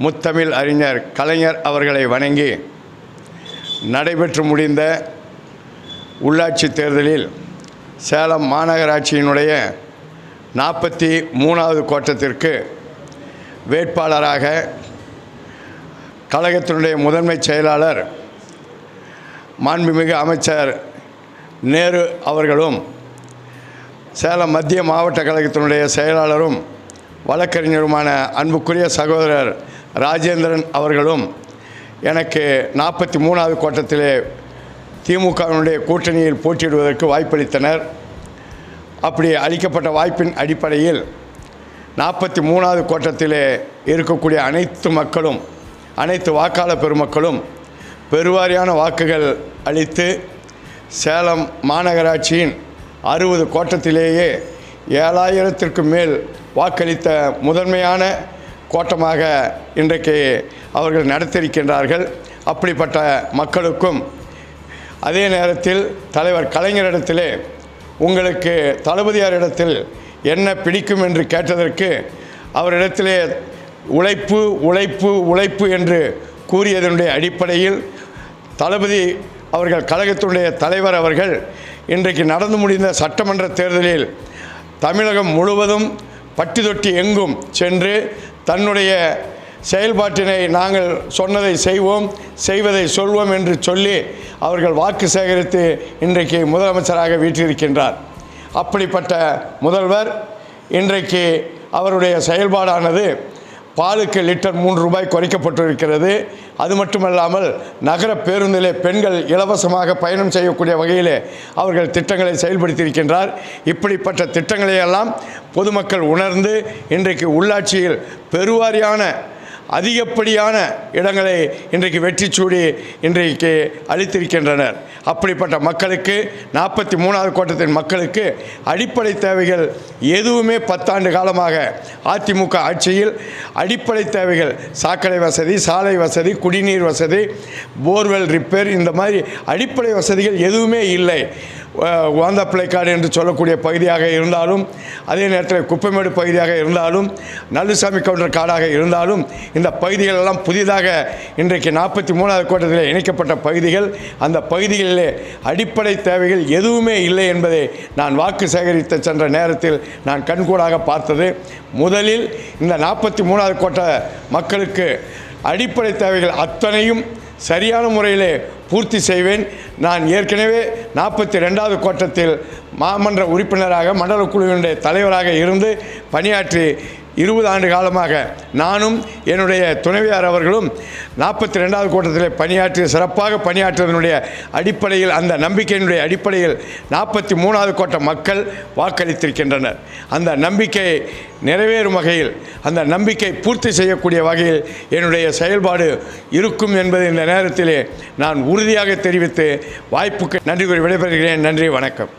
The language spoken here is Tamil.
முத்தமிழ் அறிஞர் கலைஞர் அவர்களை வணங்கி நடைபெற்று முடிந்த உள்ளாட்சி தேர்தலில் சேலம் மாநகராட்சியினுடைய நாற்பத்தி மூணாவது கோட்டத்திற்கு வேட்பாளராக கழகத்தினுடைய முதன்மை செயலாளர் மாண்புமிகு அமைச்சர் நேரு அவர்களும் சேலம் மத்திய மாவட்ட கழகத்தினுடைய செயலாளரும் வழக்கறிஞருமான அன்புக்குரிய சகோதரர் ராஜேந்திரன் அவர்களும் எனக்கு நாற்பத்தி மூணாவது கோட்டத்திலே திமுகவினுடைய கூட்டணியில் போட்டியிடுவதற்கு வாய்ப்பளித்தனர். அப்படி அளிக்கப்பட்ட வாய்ப்பின் அடிப்படையில் நாற்பத்தி மூணாவது கோட்டத்திலே இருக்கக்கூடிய அனைத்து மக்களும் அனைத்து வாக்காளர் பெருமக்களும் பெருவாரியான வாக்குகள் அளித்து சேலம் மாநகராட்சியின் அறுபது கோட்டத்திலேயே ஏழாயிரத்திற்கு மேல் வாக்களித்த முதன்மையான கோட்டமாக இன்றைக்கு அவர்கள் நடத்தியிருக்கின்றார்கள். அப்படிப்பட்ட மக்களுக்கும் அதே நேரத்தில் தலைவர் கலைஞரிடத்திலே உங்களுக்கு தளபதியாரிடத்தில் என்ன பிடிக்கும் என்று கேட்டதற்கு அவரிடத்திலே உழைப்பு உழைப்பு உழைப்பு என்று கூறியதனுடைய அடிப்படையில் தளபதி அவர்கள் கழகத்தினுடைய தலைவர் அவர்கள் இன்றைக்கு நடந்து முடிந்த சட்டமன்ற தேர்தலில் தமிழகம் முழுவதும் பட்டி தொட்டி எங்கும் சென்று தன்னுடைய செயல்பாட்டினை நாங்கள் சொன்னதை செய்வோம் செய்வதை சொல்வோம் என்று சொல்லி அவர்கள் வாக்கு சேகரித்து இன்றைக்கு முதலமைச்சராக வீற்றிருக்கின்றார். அப்படிப்பட்ட முதல்வர் இன்றைக்கு அவருடைய செயல்பாடானது பாலுக்கு லிட்டர் மூன்று ரூபாய் குறைக்கப்பட்டிருக்கிறது. அது மட்டுமல்லாமல் நகர பேருந்திலே பெண்கள் இலவசமாக பயணம் செய்யக்கூடிய வகையிலே அவர்கள் திட்டங்களை செயல்படுத்தியிருக்கின்றார். இப்படிப்பட்ட திட்டங்களையெல்லாம் பொதுமக்கள் உணர்ந்து இன்றைக்கு உள்ளாட்சியில் பெருவாரியான அதிகப்படியான இடங்களை இன்றைக்கு வெற்றி சூடி இன்றைக்கு அளித்திருக்கின்றனர். அப்படிப்பட்ட மக்களுக்கு நாற்பத்தி மூணாவது கோட்டத்தின் மக்களுக்கு அடிப்படை தேவைகள் எதுவுமே பத்தாண்டு காலமாக அதிமுக ஆட்சியில் அடிப்படை தேவைகள் சாக்கடை வசதி சாலை வசதி குடிநீர் வசதி போர்வெல் ரிப்பேர் இந்த மாதிரி அடிப்படை வசதிகள் எதுவுமே இல்லை. வாந்தாப்பிள்ளைக்காடு என்று சொல்லக்கூடிய பகுதியாக இருந்தாலும் அதே நேரத்தில் குப்பைமேடு பகுதியாக இருந்தாலும் நல்லுசாமி கவுண்டர் காடாக இருந்தாலும் இந்த பகுதிகளெல்லாம் புதிதாக இன்றைக்கு நாற்பத்தி மூணாவது கோட்டத்தில் இணைக்கப்பட்ட பகுதிகள். அந்த பகுதிகளிலே அடிப்படை தேவைகள் எதுவுமே இல்லை என்பதை நான் வாக்கு சேகரித்து சென்ற நேரத்தில் நான் கண்கூடாக பார்த்தது. முதலில் இந்த நாற்பத்தி மூணாவது கோட்ட மக்களுக்கு அடிப்படை தேவைகள் அத்தனையும் சரியான முறையிலே பூர்த்தி செய்வேன். நான் ஏற்கனவே நாற்பத்தி ரெண்டாவது கோட்டத்தில் மாமன்ற உறுப்பினராக மண்டல குழுவினுடைய தலைவராக இருந்து பணியாற்றி இருபது ஆண்டு காலமாக நானும் என்னுடைய துணைவியார் அவர்களும் நாற்பத்தி ரெண்டாவது கூட்டத்தில் பணியாற்றி சிறப்பாக பணியாற்றுவதனுடைய அடிப்படையில் அந்த நம்பிக்கையினுடைய அடிப்படையில் நாற்பத்தி மூணாவது கோட்ட மக்கள் வாக்களித்திருக்கின்றனர். அந்த நம்பிக்கை நிறைவேறும் வகையில் அந்த நம்பிக்கை பூர்த்தி செய்யக்கூடிய வகையில் என்னுடைய செயல்பாடு இருக்கும் என்பதை இந்த நேரத்திலே நான் உறுதியாக தெரிவித்து வாய்ப்புக்கு நன்றி கூறி விடைபெறுகிறேன். நன்றி வணக்கம்.